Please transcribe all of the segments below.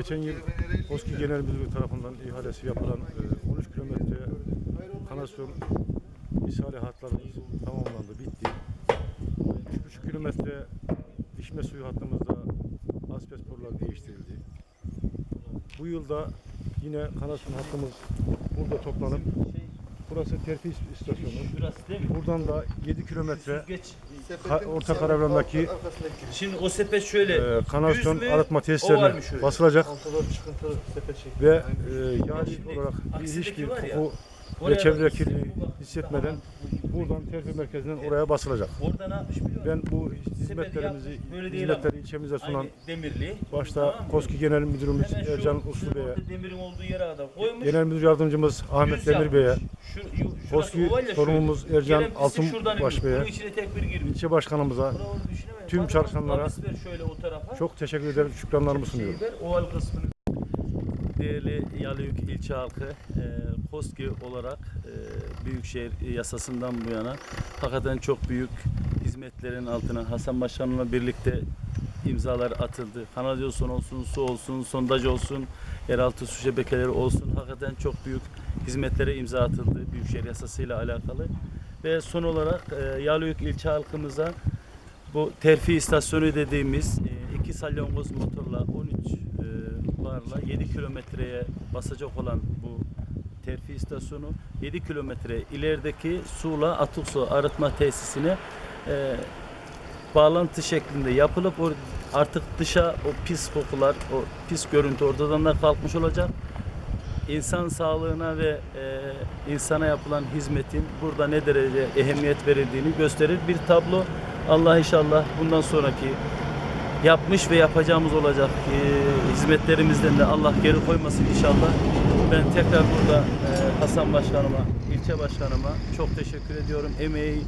Geçen yıl Koski Genel Müdürlüğü tarafından ihalesi yapılan e, 13 kilometre kanasyon ishali hatlarımız tamamlandı, bitti. 3,5 kilometre içme suyu hattımızda asbest borular değiştirildi. Bu yılda yine kanasyon hattımız burada toplanıp burası terfi istasyonu. Şurası değil mi? Buradan da 7 kilometre Geç. Ka- Orta Karabük'teki Şimdi o sepet şöyle. e, kanasyon düz mü? arıtma O tesislerine şöyle. basılacak sepet şekli. ve e, Şimdi olarak bir aksideki hiçbir var ya, koku Oraya ve çevre bak, kirliliği bu bak, hissetmeden daha- buradan terfi merkezinden oraya basılacak. Orada ne yapmış biliyor musun? Ben bu hizmetlerimizi hizmetleri ilçemize sunan Aynı demirli. başta Tamam? KOSKİ Genel Müdürümüz Hemen şu- Ercan şu Uslu Bey'e, orada demirin olduğu yere adam koymuş. Genel Müdür Yardımcımız Ahmet düz Demir Bey'e. Şu, yu- şurası KOSKİ oval ya sorumlumuz şöyle. Ercan Gelen pislik şuradan Altınbaş iniyor. Bey'e, Bunun içine tek bir girmiş. ilçe başkanımıza tüm Bak, çalışanlara abis ver şöyle o tarafa. çok teşekkür ederim, şükranlarımı sunuyorum. Şeyi ver, oval kısmını. Değerli Yalıyük ilçe halkı, e, KOSGİ olarak e, Büyükşehir yasasından bu yana hakikaten çok büyük hizmetlerin altına Hasan Başkan'la birlikte imzalar atıldı. Kanalizasyon olsun, su olsun, sondaj olsun, yeraltı su şebekeleri olsun. Hakikaten çok büyük hizmetlere imza atıldı Büyükşehir yasasıyla alakalı. Ve son olarak e, Yalıyük ilçe halkımıza bu terfi istasyonu dediğimiz e, salyangoz motorla 13 e, barla 7 kilometreye basacak olan bu terfi istasyonu 7 kilometre ilerideki suyla atık su arıtma tesisine e, bağlantı şeklinde yapılıp o artık dışa o pis kokular, o pis görüntü ortadan da kalkmış olacak. İnsan sağlığına ve e, insana yapılan hizmetin burada ne derece ehemmiyet verildiğini gösterir bir tablo. Allah inşallah bundan sonraki yapmış ve yapacağımız olacak e, hizmetlerimizden de Allah geri koymasın inşallah. Ben tekrar burada e, Hasan Başkanıma, ilçe başkanıma çok teşekkür ediyorum. Emeği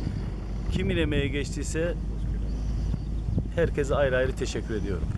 kimin emeği geçtiyse herkese ayrı ayrı teşekkür ediyorum.